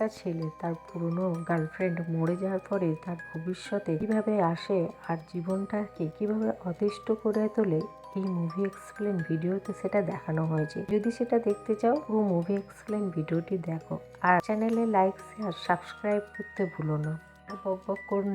একটা ছেলে, তার পুরনো গার্লফ্রেন্ড মরে যাওয়ার পরে তার ভবিষ্যতে কীভাবে আসে আর জীবনটাকে কীভাবে অতিষ্ঠ করে তোলে, এই মুভি এক্সপ্লেন ভিডিওতে সেটা দেখানো হয়েছে। যদি সেটা দেখতে চাও, পুরো মুভি এক্সপ্লেন ভিডিওটি দেখো। আর চ্যানেলে লাইক শেয়ার সাবস্ক্রাইব করতে ভুলো না।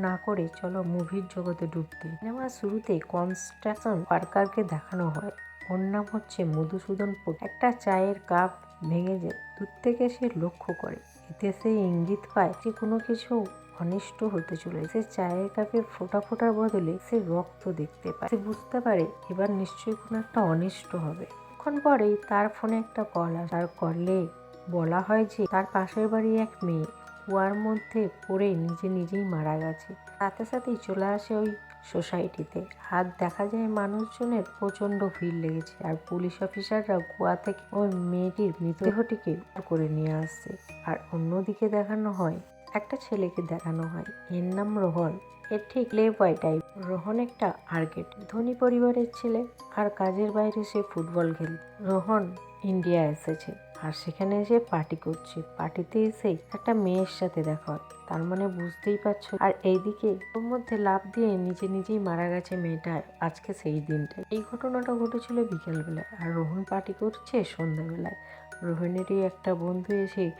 না করে চলো মুভির জগতে ঢুকতে। সিনেমার শুরুতে কনস্ট্রাকশন ওয়ার্কারকে দেখানো হয়। ওর নাম হচ্ছে মধুসূদন একটা চায়ের কাপ ভেঙে যায় দূর থেকে সে লক্ষ্য করে। সে ইঙ্গিত পায় যে কোনো কিছু অনিষ্ট হতে চলে সে চায়ের কাপে ফোটা ফোটার বদলে সে রক্ত দেখতে পায়। সে বুঝতে পারে এবার নিশ্চয়ই কোনো একটা অনিষ্ট হবে। কিছুক্ষণ পরেই তার ফোনে একটা কল আসে। তার কলে বলা হয় যে তার পাশের বাড়ি এক মেয়ে কুয়ার মধ্যে পড়ে নিজে নিজেই মারা গেছে। সাথে সাথেই চলে আসে ওই সোসাইটিতে। আর দেখা যায় মানুষজনের প্রচণ্ড ভিড় লেগেছে আর পুলিশ অফিসাররা গোয়া থেকে ওই মেয়েটির মৃতদেহটিকে করে নিয়ে আসছে। আর অন্যদিকে দেখানো হয়, একটা ছেলেকে দেখানো হয়। এর নাম রোহন। এর ঠিক লে বয় টাইপ রোহন একটা আর্কেট ধনী পরিবারের ছেলে আর কাজের বাইরে সে ফুটবল খেল। রোহন ইন্ডিয়া এসেছে আর সেখানে এসে পার্টি করছে। পার্টিতে এসে একটা মেয়ের সাথে দেখা হয়। তার মানে বুঝতেই পারছ। আর এইদিকে ওর মধ্যে লাভ দিয়ে নিজে নিজেই মারা গেছে মেয়েটা আজকে সেই দিনটা এই ঘটনাটা ঘটেছিল বিকেলবেলায় আর রোহন পার্টি করছে সন্ধ্যাবেলায়। রোহনেরই একটা বন্ধু এসে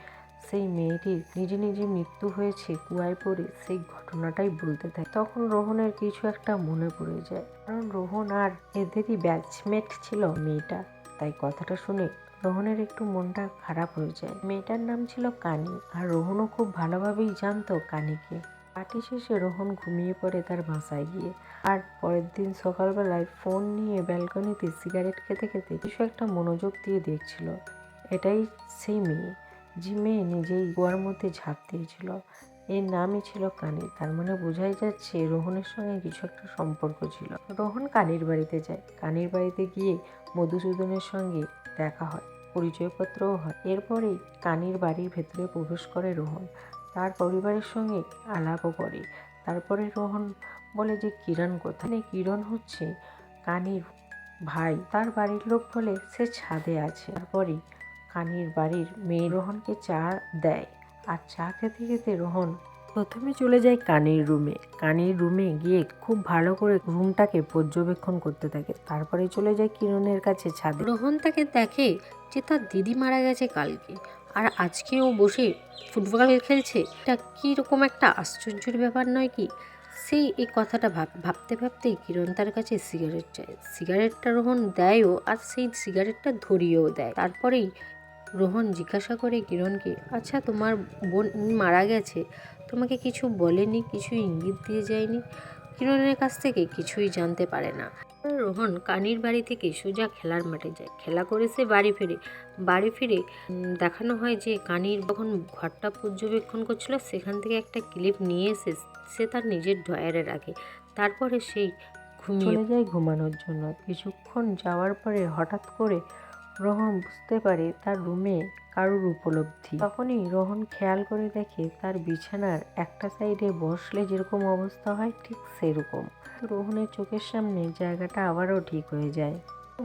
সেই মেয়েটির নিজে নিজে মৃত্যু হয়েছে কুয়ায় পড়ে সেই ঘটনাটাই বলতে থাকে। তখন রোহনের কিছু একটা মনে পড়ে যায়। কারণ রোহন আর এদেরই ব্যাচমেট ছিল মেয়েটা। তাই কথাটা শুনে রোহনের একটু মনটা খারাপ হয়ে যায়। মেয়েটার নাম ছিল কানি আর রোহনও খুব ভালোভাবেই জানতো কানিকে। পার্টি শেষে রোহন ঘুমিয়ে পড়ে তার বাসায় গিয়ে। আর পরের দিন সকালবেলায় ফোন নিয়ে ব্যালকনিতে সিগারেট খেতে খেতে কিছু একটা মনোযোগ দিয়ে দেখছিল। এটাই সেই মেয়ে। মেয়ে নিজেই গোয়ার মধ্যে ঝাঁপ দিয়েছিল। এর নামই ছিল কানি। তার মানে বোঝাই যাচ্ছে রোহনের সঙ্গে কিছু একটা সম্পর্ক ছিল। রোহন কানির বাড়িতে যায়। কানির বাড়িতে গিয়ে মধুসূদনের সঙ্গে দেখা হয়, পরিচয়পত্রও হয়। এরপরেই কানির বাড়ির ভেতরে প্রবেশ করে রোহন। তার পরিবারের সঙ্গে আলাপও করে। তারপরে রোহন বলে যে, কিরণ কোথায়? মানে কিরণ হচ্ছে কানির ভাই। তার বাড়ির লোক বলে, সে ছাদে আছে। তারপরেই কানির বাড়ির মেয়ে রোহনকে চা দেয় আর চা খেতে খেতে রোহন প্রথমে চলে যায় কানির রুমে। কানির রুমে গিয়ে খুব ভালো করে রুমটাকে পর্যবেক্ষণ করতে থাকে। তারপরে চলে যায় কিরণের কাছে ছাদে। রোহন তাকে দেখে যে তার দিদি মারা গেছে কালকে। আর আজকে ও বসে ফুটবল খেলছে। এটা কীরকম একটা আশ্চর্যের ব্যাপার নয় কি? সেই এই কথাটা ভাব, ভাবতে ভাবতেই কিরণ তার কাছে সিগারেট চায়। সিগারেটটা রোহন দেয়ও আর সেই সিগারেটটা ধরিয়েও দেয়। তারপরেই রোহন জিজ্ঞাসা করে কিরণকে আচ্ছা তোমার বোন মারা গেছে, তোমাকে কিছু বলেনি, কিছু ইঙ্গিত দিয়ে যায়নি? কিরণের কাছ থেকে কিছুই জানতে পারে না। রোহন কানির বাড়ি থেকে সোজা খেলার মাঠে যায়। খেলা করে সে বাড়ি ফেরে। বাড়ি ফিরে দেখানো হয় যে কানির যখন ঘরটা পর্যবেক্ষণ করছিল, সেখান থেকে একটা ক্লিপ নিয়ে এসে সে তার নিজের ড্রয়ারে রাখে। তারপরে সেই ঘুমিয়ে যায় ঘুমানোর জন্য। কিছুক্ষণ যাওয়ার পরে হঠাৎ করে রোহন বুঝতে পারে তার রুমে কারুর উপলব্ধি। তখনই রোহন খেয়াল করে দেখে তার বিছানার একটা সাইডে বসলে যেরকম অবস্থা হয় ঠিক সেরকম। রোহনের চোখের সামনে জায়গাটা আবারও ঠিক হয়ে যায়।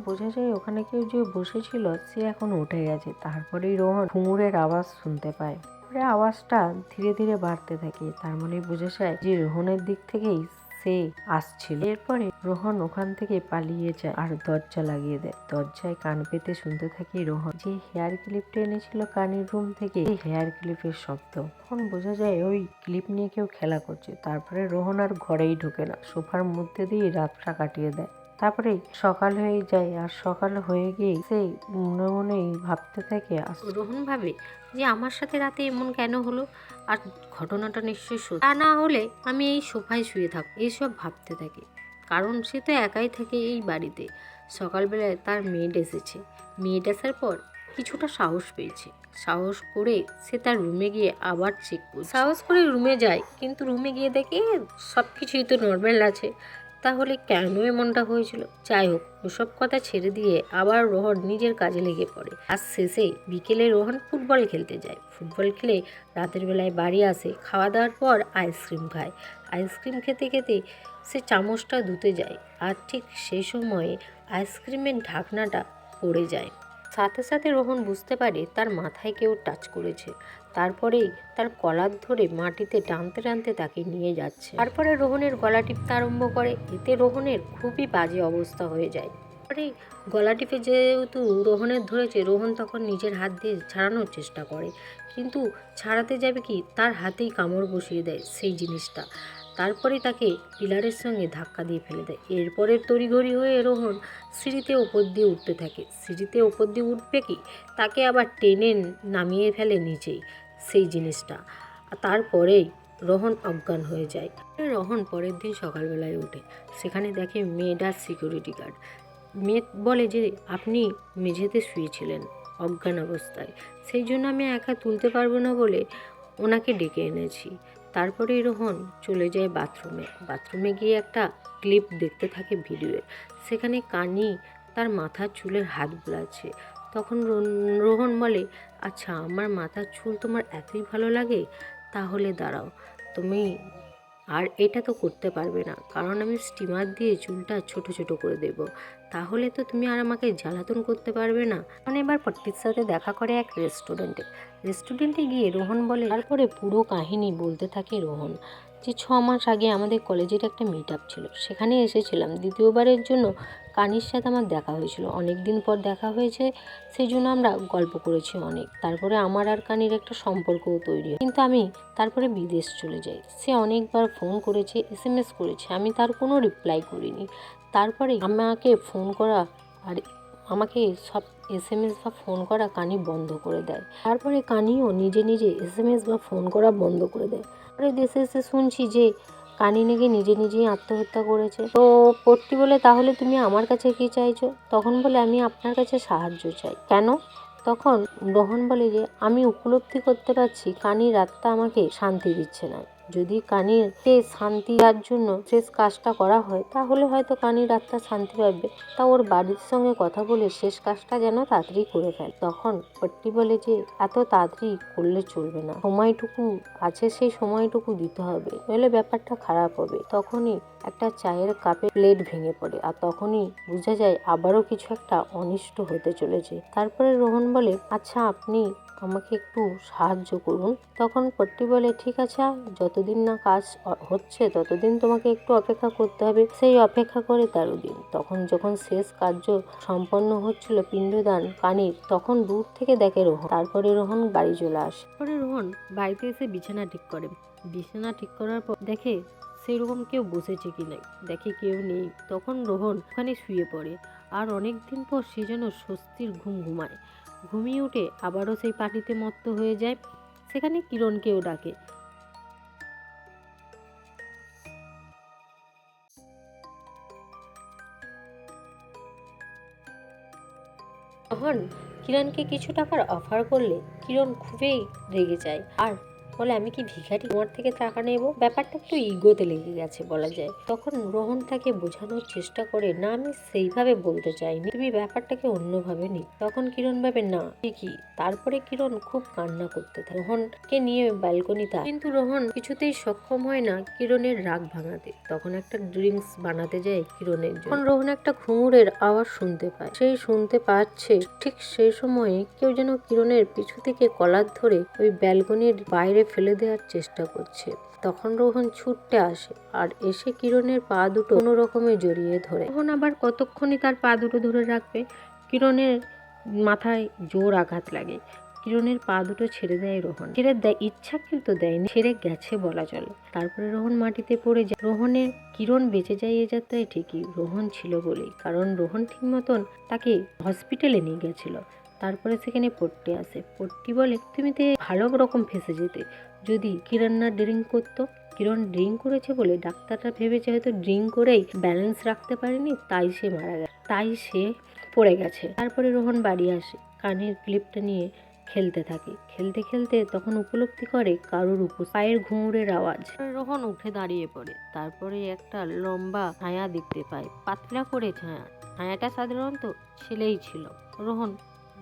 বোঝা যায় ওখানে কেউ যে বসেছিল, সে এখন উঠে গেছে। তারপরেই রোহন ঘুঙুরের আওয়াজ শুনতে পায়। আওয়াজটা ধীরে ধীরে বাড়তে থাকে। তার মানে বোঝা যায় যে রোহনের দিক থেকেই সে আসছিল। এরপরে রোহন ওখান থেকে পালিয়ে যায় আর দরজা লাগিয়ে দেয়। দরজায় কান পেতে শুনতে থাকি রোহন। যে হেয়ার ক্লিপটা এনেছিল কানের রুম থেকে হেয়ার ক্লিপের শব্দ। তখন বোঝা যায় ওই ক্লিপ নিয়ে কেউ খেলা করছে। তারপরে রোহন আর ঘরেই ঢোকে না। সোফার মধ্যে দিয়ে রাতটা কাটিয়ে দেয়। তারপরে সকাল হয়ে যায় আর সকাল হয়ে গিয়ে সে মনে মনেই ভাবতে থাকে রোহন ভাবে যে আমার সাথে রাতে এমন কেন হলো? আর ঘটনাটা নিশ্চয়ই সত্যি। তা না হলে আমি এই সোফায় শুয়ে থাকব এইসব ভাবতে থাকে। কারণ সে তো একাই থাকে এই বাড়িতে। সকালবেলায় তার মেড এসেছে। মেড আসার পর কিছুটা সাহস পেয়েছে। সাহস করে সে তার রুমে গিয়ে আবার চেক করছে। সাহস করে রুমে যায়, কিন্তু রুমে গিয়ে দেখে সব কিছুই তো নর্মাল আছে। তাহলে কেন এমনটা হয়েছিল? যাই হোক, ওসব কথা ছেড়ে দিয়ে আবার রোহন নিজের কাজে লেগে পড়ে। আর শেষে বিকেলে রোহন ফুটবল খেলতে যায়। ফুটবল খেলে রাতের বেলায় বাড়ি আসে খাওয়া দাওয়ার পর আইসক্রিম খায়। আইসক্রিম খেতে খেতে সে চামচটা ধুতে যায় আর ঠিক সেই সময়ে আইসক্রিমের ঢাকনাটা পড়ে যায়। সাথে সাথে রোহন বুঝতে পারে তার মাথায় কেউ টাচ করেছে। তারপরেই তার কলার ধরে মাটিতে টানতে টানতে তাকে নিয়ে যাচ্ছে। তারপরে রোহনের গলা টিপতে আরম্ভ করে, এতে রোহনের খুবই বাজে অবস্থা হয়ে যায়। পরে গলা টিপে যেহেতু রোহনের ধরেছে, রোহন তখন নিজের হাত দিয়ে ছাড়ানোর চেষ্টা করে। কিন্তু ছাড়াতে যাবে কি? তার হাতেই কামড় বসিয়ে দেয় সেই জিনিসটা। তারপরে তাকে পিলারের সঙ্গে ধাক্কা দিয়ে ফেলে দেয়। এরপরে তড়িঘড়ি হয়ে রোহন সিঁড়িতে ওপর দিয়ে উঠতে থাকে। সিঁড়িতে ওপর দিয়ে উঠবে কি? তাকে আবার টেনে নামিয়ে ফেলে নিচেই। সেই জিনিসটা। তারপরেই রোহন অজ্ঞান হয়ে যায়। রোহন পরের দিন সকালবেলায় ওঠে সেখানে দেখে মেয়েটার সিকিউরিটি গার্ড মেয়ে বলে যে, আপনি মেঝেতে শুয়েছিলেন অজ্ঞান অবস্থায়। সেই জন্য আমি একা তুলতে পারব না বলে ওনাকে ডেকে এনেছি। তারপরে রোহন চলে যায় বাথরুমে। বাথরুমে গিয়ে একটা ক্লিপ দেখতে থাকে ভিডিওয়ে সেখানে কানি তার মাথার চুলের হাত বোলাচ্ছে। তখন রোহন বলে আচ্ছা আমার মাথার চুল তোমার এতই ভালো লাগে? তাহলে দাঁড়াও, তুমি আর এটা তো করতে পারবে না। কারণ আমি স্টিমার দিয়ে চুলটা ছোট ছোট করে দেব। তাহলে তো তুমি আর আমাকে জ্বালাতন করতে পারবে না। মানে এবার পট্টির সাথে দেখা করে এক রেস্টুরেন্টে রেস্টুরেন্টে গিয়ে রোহন বলে তারপরে পুরো কাহিনী বলতে থাকে রোহন যে ছ মাস আগে আমাদের কলেজের একটা মিট আপ ছিল। সেখানে এসেছিলাম। দ্বিতীয়বারের জন্য কানির সাথে আমার দেখা হয়েছিল। অনেক দিন পর দেখা হয়েছে সেই জন্য আমরা গল্প করেছি অনেক। তারপরে আমার আর কানির একটা সম্পর্কও তৈরি হয়। কিন্তু আমি তারপরে বিদেশ চলে যাই। সে অনেকবার ফোন করেছে এস এম এস করেছে। আমি তার কোনো রিপ্লাই করিনি। তারপরে আমাকে ফোন করা আর আমাকে সব এস এম এস বা ফোন করা কানি বন্ধ করে দেয়। তারপরে কানিও নিজে নিজে এস এম এস বা ফোন করা বন্ধ করে দেয়। পরে দেশে এসে শুনছি যে কানি নাকি নিজে নিজেই আত্মহত্যা করেছে। তো পট্টি বলে তাহলে তুমি আমার কাছে কি চাইছো? তখন বলে আমি আপনার কাছে সাহায্য চাই। কেন? তখন রোহন বলে যে, আমি উপলব্ধি করতে পারছি, কানির আত্মা আমাকে শান্তি দিচ্ছে না। যদি কানিরকে শান্তি দেওয়ার জন্য শেষ কাজটা করা হয়, তাহলে হয়তো কানির আত্মা শান্তি পাবে। তা ওর বাড়ির সঙ্গে কথা বলে শেষ কাজটা যেন তাড়াতাড়ি করে ফেলে। তখন পট্টি বলে যে, এত তাড়াতাড়ি করলে চলবে না। সময়টুকু আছে, সেই সময়টুকু দিতে হবে। নইলে ব্যাপারটা খারাপ হবে। তখনই একটা চায়ের কাপে প্লেট ভেঙে পড়ে আর তখনই বোঝা যায় আবারও কিছু একটা অনিষ্ট হতে চলেছে। তারপরে রোহন বলে আচ্ছা আপনি আমাকে একটু সাহায্য করুন। তখন পট্টি বলে, ঠিক আছে, যতদিন না কাজ হচ্ছে, ততদিন তোমাকে একটু অপেক্ষা করতে হবে। সেই অপেক্ষা করে তেরো দিন। তখন যখন শেষ কার্য সম্পন্ন হচ্ছিল পিণ্ডদান, কানির, তখন দূর থেকে দেখে রোহন। তারপরে রোহন বাড়ি চলে আসে। পরে রোহন বাড়িতে এসে বিছানা ঠিক করে। বিছানা ঠিক করার পর দেখে সেরকম কেউ বসেছে কি নাই। দেখে কেউ নেই। তখন রোহন ওখানে শুয়ে পড়ে। আর অনেক দিন পর সে যেন স্বস্তির ঘুম ঘুমায়। ঘুমিয়ে উঠে আবারও সেই পার্টিতে মত্ত হয়ে যায়। সেখানে কিরণকেও ডাকে। তখন কিরণকে কিছু টাকার অফার করলে কিরণ খুবই রেগে যায়। আর বলে আমি কি ভিখারি? তোমার থেকে টাকা নেব? ব্যাপারটা একটু ইগোতে লেগে গেছে বলা যায়। তখন রোহন তাকে বোঝানোর চেষ্টা করে, না, আমি সেইভাবে বলতে চাইনি। তুমি ব্যাপারটাকে অন্যভাবে নি তখন কিরণ ভাবে, না, ঠিকই। তারপরে কিরণ খুব কান্না করতে থাকে। রোহনকে নিয়ে ব্যালকনিতে কিন্তু রোহন কিছুতেই সক্ষম হয় না কিরণের রাগ ভাঙাতে। তখন একটা ড্রিঙ্কস বানাতে যায় কিরণের তখন রোহন একটা ঘুঙুরের আওয়াজ শুনতে পায়। সেই শুনতে পাচ্ছে, ঠিক সেই সময়ে কেউ যেন কিরণের পিছু থেকে কলার ধরে ওই ব্যালকনির বাইরে ফেলে দেওয়ার চেষ্টা করছে। তখন রোহন ছুটতে আসে আর এসে কিরণের পা দুটো কোনো রকমে জড়িয়ে ধরে। তখন আবার কতক্ষণই তার পা দুটো ধরে রাখবে? কিরণের মাথায় জোর আঘাত লাগে। কিরণের পা দুটো ছেড়ে দেয় রোহন। ছেড়ে দেয় ইচ্ছাকৃত দেয়নি, ছেড়ে গেছে বলা চলে। তারপরে রোহন মাটিতে পড়ে যায়। রোহনের কিরণ বেঁচে যায় এ যাত্রায় ঠিকই। রোহন ছিল বলেই। কারণ রোহন ঠিক মতন তাকে হসপিটালে নিয়ে গেছিল। তারপরে সেখানে পট্টি আসে পট্টি বলে তুমি তো ভালো রকম ফেসে যেতে। যদি কিরণ না ড্রিঙ্ক করতো, কিরণ ড্রিঙ্ক করেছে বলে ডাক্তাররা ভেবেছে হয়তো ড্রিঙ্ক করেই ব্যালেন্স রাখতে পারেনি, তাই সে মারা গেছে। তাই সে পড়ে গেছে। তারপরে রোহন বাড়ি আসে, কানের ক্লিপটা নিয়ে খেলতে থাকে। খেলতে খেলতে তখন উপলব্ধি করে কারোর উপর পায়ের ঘুঙুরের আওয়াজ। রোহন উঠে দাঁড়িয়ে পড়ে, তারপরে একটা লম্বা ছায়া দেখতে পায়, পাতলা করে ছায়া। ছায়াটা সাধারণত ছেলেই ছিল। রোহন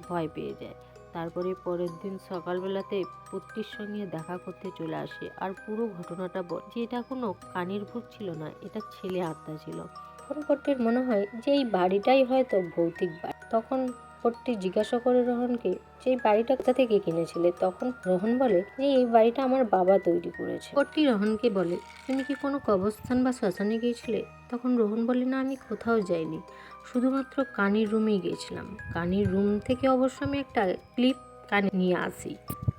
ভয় পেয়ে যায়। তারপরে পরের দিন সকালবেলাতে পট্টির সঙ্গে দেখা করতে চলে আসে। আর পুরো ঘটনাটা বল, যে এটা কোনো কানির ভূত ছিল না, এটা ছেলে আত্মা ছিল। তখন পট্টির মনে হয় যে এই বাড়িটাই হয়তো ভৌতিক বাড়ি। তখন পট্টি জিজ্ঞাসা করে রোহনকে যে এই বাড়িটা কোথা থেকে কিনেছিলে? তখন রোহন বলে যে এই বাড়িটা আমার বাবা তৈরি করেছে। পট্টি রোহনকে বলে, তুমি কি কোনো কবরস্থান বা শ্মশানে গিয়েছিলে? তখন রোহন বলে, না, আমি কোথাও যাইনি। শুধুমাত্র কানির রুমেই গিয়েছিলাম কানির রুম থেকে অবশ্য আমি একটা ক্লিপ কানে নিয়ে আসি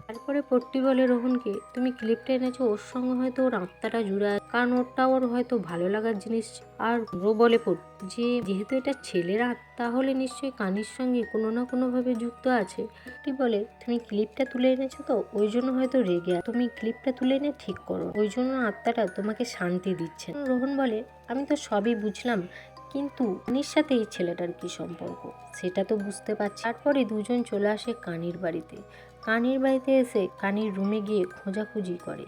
তারপরে পট্টি বলে রোহনকে, তুমি ক্লিপটা এনেছো, ওর সঙ্গে হয়তো ওর আত্মাটা জুড়ে। কারণ ওরটা ওর হয়তো ভালো লাগার জিনিস। আর রো বলে যে যেহেতু এটা ছেলের আত্মা তাহলে নিশ্চয়ই কানির সঙ্গে কোনো না কোনোভাবে যুক্ত আছে। পট্টি বলে, তুমি ক্লিপটা তুলে এনেছো তো, ওই জন্য হয়তো রেগে। তুমি ক্লিপটা তুলে এনে ঠিক করো, ওই জন্য আত্মাটা তোমাকে শান্তি দিচ্ছে। রোহন বলে, আমি তো সবই বুঝলাম, কিন্তু কানির সাথে এই ছেলেটার কি সম্পর্ক? সেটা তো বুঝতে পারছি। তারপরে দুজন চলে আসে কানির বাড়িতে। কানির বাড়িতে এসে কানির রুমে গিয়ে খোঁজাখুঁজি করে।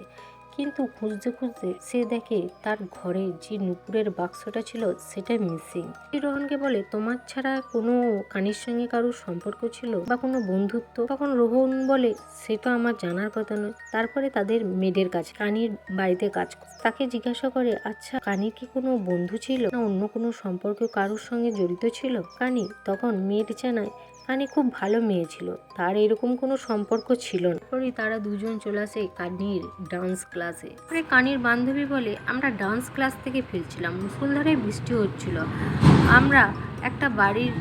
কিন্তু খুঁজতে খুঁজতে সে দেখে তার ঘরে যে নুপুরের বাক্সটা ছিল, সেটা মিসিং রোহনকে বলে, তোমার ছাড়া কোনো কানির সঙ্গে কারোর সম্পর্ক ছিল বা কোনো বন্ধুত্ব? তখন রোহন বলে, সে তো আমার জানার কথা নয়। তারপরে তাদের মেডের কাজ, কানির বাড়িতে কাজ। তাকে জিজ্ঞাসা করে আচ্ছা কানির কি কোনো বন্ধু ছিল? না অন্য কোনো সম্পর্ক কারোর সঙ্গে জড়িত ছিল? কানি তখন মেড জানায় কানি খুব ভালো মেয়ে ছিল। তার এরকম কোনো সম্পর্ক ছিল না। তারা দুজন চলে আসে কানির ডান্স ক্লাসে পরে কানির বান্ধবী বলে, আমরা ডান্স ক্লাস থেকে ফিরছিলাম, মুসুলধারে বৃষ্টি হচ্ছিল। আমরা একটা বাড়ির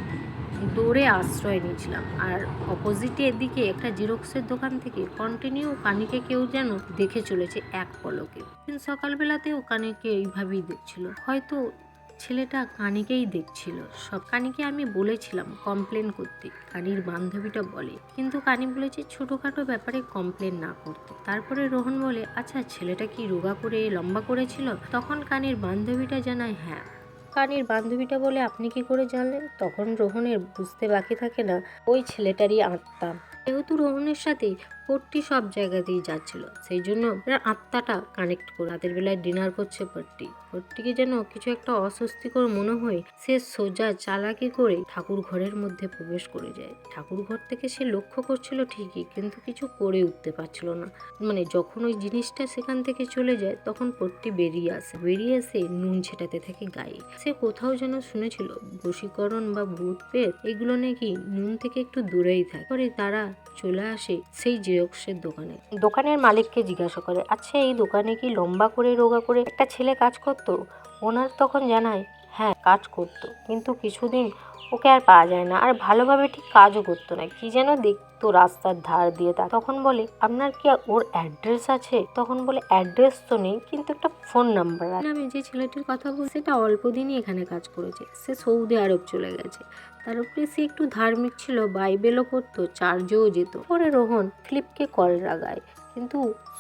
দৌড়ে আশ্রয় নিয়েছিলাম। আর অপোজিটে এদিকে একটা জেরক্সের দোকান থেকে কন্টিনিউ কানিকে কেউ যেন দেখে চলেছে এক পলকে। সকালবেলাতেও কানিকে এইভাবেই দেখছিল। হয়তো ছেলেটা কানিকেই দেখছিল। সব কানিকে আমি বলেছিলাম কমপ্লেন করতে। কানির বান্ধবীটা বলে, কিন্তু কানি বলেছে ছোটোখাটো ব্যাপারে কমপ্লেন না করতে। তারপরে রোহন বলে আচ্ছা ছেলেটা কি রোগা করে, লম্বা করেছিল? তখন কানির বান্ধবীটা জানায় হ্যাঁ। কানির বান্ধবীটা বলে, আপনি কি করে জানলেন? তখন রোহনের বুঝতে বাকি থাকে না, ওই ছেলেটারই আত্মা। যেহেতু রোহনের সাথে পট্টি সব জায়গাতেই যাচ্ছিল। সেই জন্য আত্মাটা কানেক্ট করে রাতের বেলায় ডিনার করছে পট্টি। পট্টিকে যেন কিছু একটা অস্বস্তিকর মনে হয়, সে সোজা চালাকি করে ঠাকুর ঘরের মধ্যে প্রবেশ করে যায়। ঠাকুর ঘর থেকে সে লক্ষ্য করছিল ঠিকই, কিন্তু কিছু করে উঠতে পারছিল না। মানে যখন ওই জিনিসটা সেখান থেকে চলে যায়, তখন পট্টি বেরিয়ে আসে। বেরিয়ে এসে নুন ছেটাতে থাকে গায়ে। সে কোথাও যেন শুনেছিল, বশীকরণ বা ভূত পেট এগুলো নাকি নুন থেকে একটু দূরেই থাকে। পরে তারা চলে আসে সেই জেরক্সের দোকানে। দোকানের মালিককে জিজ্ঞাসা করে আচ্ছা এই দোকানে কি লম্বা করে রোগা করে একটা ছেলে কাজ করতো? ওনার তখন জানায় হ্যাঁ কাজ করতো। কিন্তু কিছুদিন ওকে আর পাওয়া যায় না। আর ভালোভাবে ঠিক কাজও করতো না। কি যেন দেখতো রাস্তার ধার দিয়ে তা তখন বলে আপনার কি ওর অ্যাড্রেস আছে? তখন বলে অ্যাড্রেস তো নেই কিন্তু একটা ফোন নাম্বার আছে। আমি যে ছেলেটির কথা বলছি সেটা অল্প দিনই এখানে কাজ করেছে। সে সৌদি আরব চলে গেছে। তার উপরে সে একটু ধার্মিক ছিল, বাইবেলও পড়তো চার্জেও যেত। পরে রোহন ফ্লিপকে কল লাগায় কিন্তু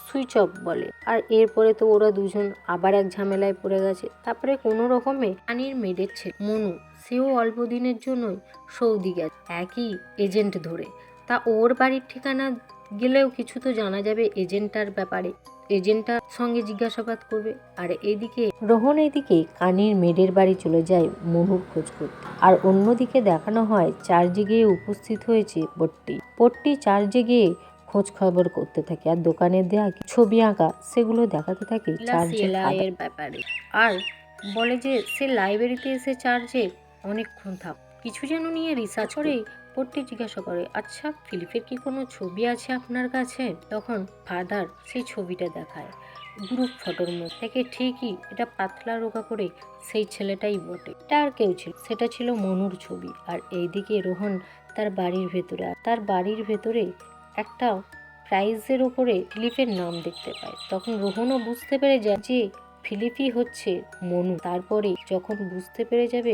সুইচ অফ বলে। আর এরপরে তো ওরা দুজন আবার এক ঝামেলায় পড়ে গেছে। তারপরে কোনো রকমে আনির মেডের ছেলে মনু, সেও অল্প দিনের জন্যই সৌদি গেছে, একই এজেন্ট ধরে। তা ওর বাড়ির ঠিকানা গেলেও কিছু তো জানা যাবে এজেন্টটার ব্যাপারে। এজেন্টটার সঙ্গে জিজ্ঞাসাবাদ করবে। আর এদিকে রোহন এদিকে কানির মেডের বাড়ি চলে যায় মনুর খোঁজ করতে। আর অন্যদিকে দেখানো হয় চার্জে গিয়ে উপস্থিত হয়েছে পট্টি। পট্টি চার্জে গিয়ে খোঁজ খবর করতে থাকে আর দোকানে দেওয়া ছবি আঁকা সেগুলো দেখাতে থাকে চার্জের ব্যাপারে। আর বলে যে সে লাইব্রেরিতে এসে চার্জে অনেকক্ষণ থাক। কিছু যেন নিয়ে রিসার্চ করে পড়তে জিজ্ঞাসা করে আচ্ছা ফিলিপের কি কোনো ছবি আছে আপনার কাছে? তখন ফাদার সেই ছবিটা দেখায়। গ্রুপ ফটোর মধ্যে থেকে ঠিকই এটা পাতলা রোগা করে সেই ছেলেটাই বটে। এটা আর কেউ ছিল, সেটা ছিল মনুর ছবি। আর এইদিকে রোহন তার বাড়ির ভেতরে তার বাড়ির ভেতরে একটা প্রাইজের ওপরে ফিলিপের নাম দেখতে পায়। তখন রোহনও বুঝতে পেরে যায় যে ফিলিপই হচ্ছে মনু। তারপরে যখন বুঝতে পেরে যাবে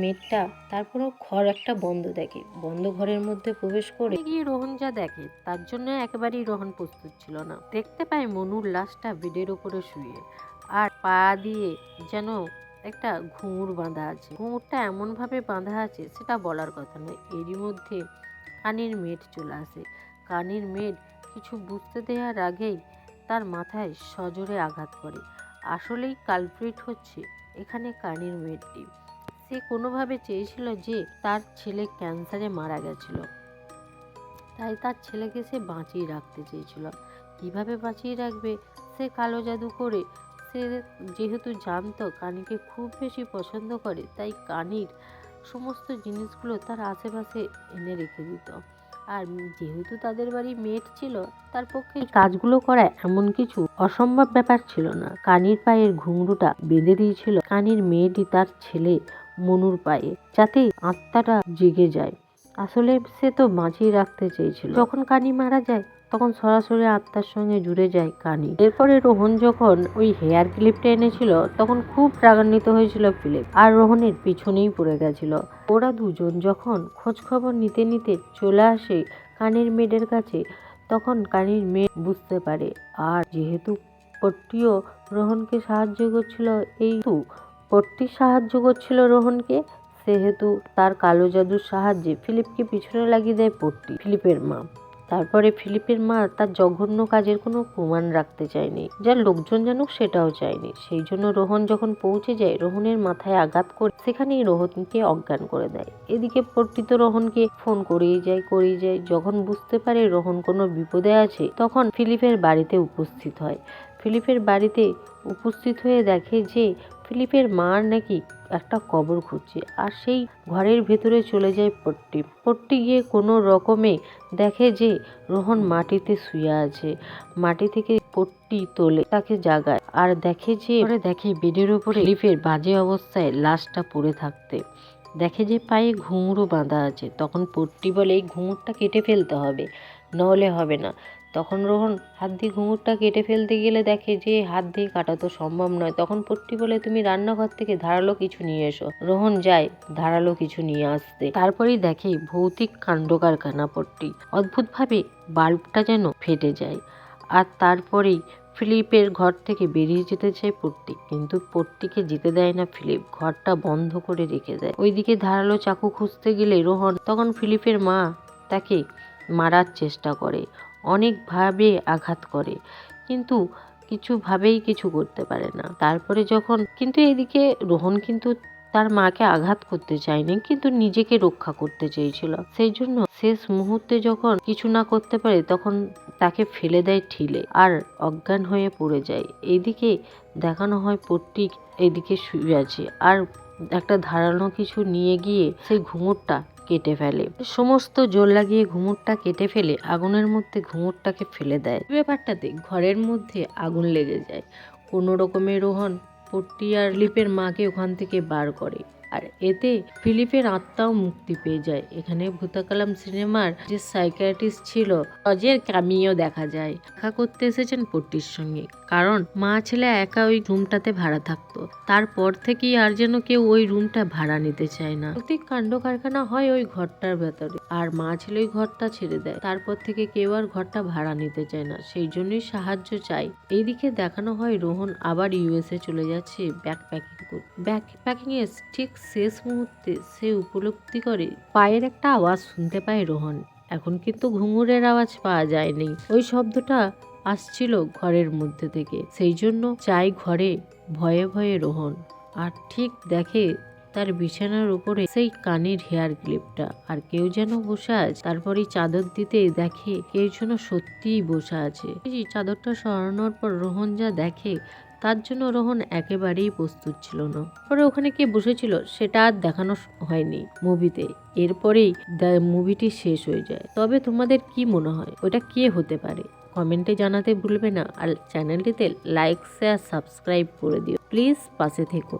মেয়েটা, তারপরও ঘর একটা বন্ধ দেখে। বন্ধ ঘরের মধ্যে প্রবেশ করে গিয়ে রোহন যা দেখে, তার জন্য একেবারেই রোহন প্রস্তুত ছিল না। দেখতে পায় মনুর লাশটা বেডের ওপরে শুয়ে, আর পা দিয়ে যেন একটা ঘুঙুর বাঁধা আছে। ঘুঙুরটা এমনভাবে বাঁধা আছে, সেটা বলার কথা নয়, এরই মধ্যে কানির মেট চলে আসে। কানির মেট কিছু বুঝতে দেওয়ার আগেই তার মাথায় সজোরে আঘাত করে আসলেই কালপ্রিট হচ্ছে এখানে কানির মেয়েটি। সে কোনোভাবে চেয়েছিল যে তার ছেলে ক্যান্সারে মারা গেছিল। তাই তার ছেলেকে সে বাঁচিয়ে রাখতে চেয়েছিল। কীভাবে বাঁচিয়ে রাখবে? সে কালো জাদু করে সে যেহেতু জানত কানিকে খুব বেশি পছন্দ করে, তাই কানির সমস্ত জিনিসগুলো তার আশেপাশে এনে রেখে দিত। আর যেহেতু তাদের বাড়ি মেট ছিল, তার পক্ষে কাজগুলো করা এমন কিছু অসম্ভব ব্যাপার ছিল না। কানির পায়ের ঘুঙরুটা বেঁধে দিয়েছিল কানির মেয়েটি তার ছেলে মনুর পায়ে, যাতে আত্মাটা জেগে যায়। আসলে সে তো বাঁচিয়ে রাখতে চেয়েছিল। যখন কানি মারা যায় তখন সরাসরি আত্মার সঙ্গে জুড়ে যায় কানি। এরপরে রোহন যখন ওই হেয়ার ক্লিপটা এনেছিল, তখন খুব রাগান্বিত হয়েছিল ফিলিপ। আর রোহনের পিছনেই পড়ে গেছিল। ওরা দুজন যখন খোঁজ খবর নিতে নিতে চলে আসে কানির মেয়েদের কাছে, তখন কানির মেয়ে বুঝতে পারে, আর যেহেতু পট্টিও রোহনকে সাহায্য করছিল, এই তো পট্টি সাহায্য করছিল রোহনকে, সেহেতু তার কালো জাদুর সাহায্যে ফিলিপকে পিছনে লাগিয়ে দেয় পট্টি, ফিলিপের মা। তারপরে ফিলিপের মা তার জঘন্য কাজের কোনো প্রমাণ রাখতে চায়নি। যার লোকজন জানুক সেটাও চায়নি। সেই জন্য রোহন যখন পৌঁছে যায়, রোহনের মাথায় আঘাত করে সেখানেই রোহনকে অজ্ঞান করে দেয়। এদিকে পট্টি তো রোহনকে ফোন করেই যায় করেই যায়। যখন বুঝতে পারে রোহন কোনো বিপদে আছে, তখন ফিলিপের বাড়িতে উপস্থিত হয়। ফিলিপের বাড়িতে উপস্থিত হয়ে দেখে যে ফিলিপের মার নাকি একটা কবর খুঁজছে। আর সেই ঘরের ভেতরে চলে যায় পট্টি। পট্টি গিয়ে কোনো রকমে দেখে যে রোহন মাটিতে শুয়ে আছে। মাটি থেকে পট্টি তোলে তাকে জাগায়। আর দেখে যে দেখে বেডের উপরে ফিলিপের বাজে অবস্থায় লাশটা পড়ে থাকতে। দেখে যে পায়ে ঘুঙুরও বাঁধা আছে। তখন পট্টি বলে, এই ঘুঙুরটা কেটে ফেলতে হবে নাহলে হবে না। তখন রোহন হাত দিয়ে ঘুঙুরটা কেটে ফেলতে গেলে দেখে যে হাত দিয়ে কাটা তো সম্ভব নয়। তখন পট্টি বলে, তুমি রান্নাঘর থেকে ধারালো কিছু নিয়ে এসো। রোহন যায় ধারালো কিছু নিয়ে আসতে। তারপরেই দেখে ভৌতিক কাণ্ড কারখানা পট্টি। অদ্ভুতভাবে বাল্বটা যেন ফেটে যায়। আর তারপরেই ফিলিপের ঘর থেকে বেরিয়ে যেতে চায় পট্টি। কিন্তু পট্টিকে যেতে দেয় না ফিলিপ। ঘরটা বন্ধ করে রেখে দেয়। ওইদিকে ধারালো চাকু খুঁজতে গেলে রোহন, তখন ফিলিপের মা তাকে মারার চেষ্টা করে। অনেকভাবে আঘাত করে। কিন্তু কিছুভাবেই কিছু করতে পারে না। তারপরে যখন, কিন্তু এদিকে রোহন কিন্তু তার মাকে আঘাত করতে চায়নি, কিন্তু নিজেকে রক্ষা করতে চেয়েছিল। সেই জন্য শেষ মুহূর্তে যখন কিছু না করতে পারে, তখন তাকে ফেলে দেয় ঠিলে আর অজ্ঞান হয়ে পড়ে যায়। এইদিকে দেখানো হয় পট্টিক এদিকে শুয়ে আছে। আর একটা ধারালো কিছু নিয়ে গিয়ে সেই ঘুঙুরটা কেটে ফেলে। সমস্ত জোর লাগিয়ে ঘুমুরটা কেটে ফেলে আগুনের মধ্যে ঘুমুরটাকে ফেলে দেয়। ব্যাপারটাতে ঘরের মধ্যে আগুন লেগে যায়। কোনো রকমের রোহন পট্টি আর লিপের মাকে ওখান থেকে বার করে। আর এতে ফিলিপের আত্মাও মুক্তি পেয়ে যায়। এখানে ভূতাকালাম সিনেমার যে সাইকিয়াট্রিস্ট ছিল, অজের ক্যামিও দেখা যায়। দেখা করতে এসেছেন পট্টির সঙ্গে, কারণ মা ছেলে একা ওই রুমটাতে ভাড়া থাকতো। তারপর থেকেই আর যেন কেউ ওই রুমটা ভাড়া নিতে চায় না। প্রত্যেক কাণ্ড কারখানা হয় ওই ঘরটার ভেতরে, আর মা ছেলে ওই ঘরটা ছেড়ে দেয়। তারপর থেকে কেউ আর ঘরটা ভাড়া নিতে চায় না, সেই জন্যই সাহায্য চাই এইদিকে দেখানো হয় রোহন আবার ইউএসএ চলে যাচ্ছে ব্যাক প্যাকিং করতে ব্যাক প্যাকিং এর ঠিক শেষ মুহূর্তে সে উপলব্ধি করে, পায়ের একটা আওয়াজ শুনতে পায় রোহন। এখন কিন্তু ঘুঙুরের আওয়াজ পাওয়া যায়নি। ওই শব্দটা আসছিল ঘরের মধ্যে থেকে। সেই জন্য চাই ঘরে, ভয়ে ভয়ে রোহন। আর ঠিক দেখে তার বিছানার উপরে সেই কানের হেয়ার ক্লিপটা। আর কেউ যেন বসে আছে তারপরে চাদর দিতে দেখে কেউ যেন সত্যিই বসে আছে। চাদরটা সরানোর পর রোহন যা দেখে তার জন্য রোহন একেবারেই প্রস্তুত ছিল না। পরে ওখানে কে বসেছিল, সেটা আর দেখানো হয়নি মুভিতে। এরপরেই মুভিটি শেষ হয়ে যায়। তবে তোমাদের কি মনে হয়, ওটা কে হতে পারে? কমেন্টে জানাতে ভুলবে না। আর চ্যানেলটিতে লাইক, শেয়ার, সাবস্ক্রাইব করে দিও। প্লিজ পাশে থেকো।